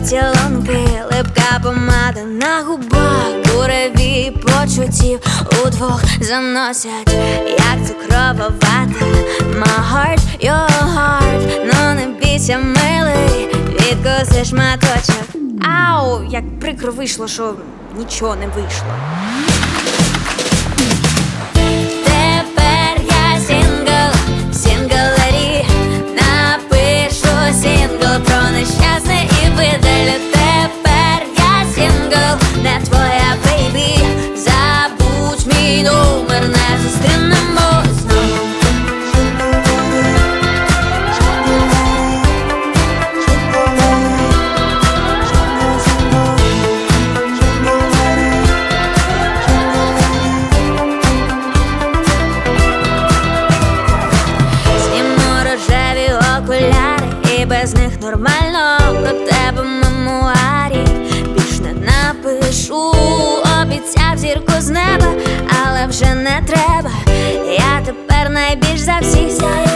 поцілунки, липка помада на губах, буреві почуттів удвох заносять, як цукрова вата My heart, your heart. Ну не бійся, милий, відкоси шматочок. Ау, як прикро вийшло, що нічого не вийшло. Окуляри, і без них нормально про тебе мемуарі Більш не напишу, обіцяв зірку з неба, але вже не треба. Я тепер найбільш за всіх на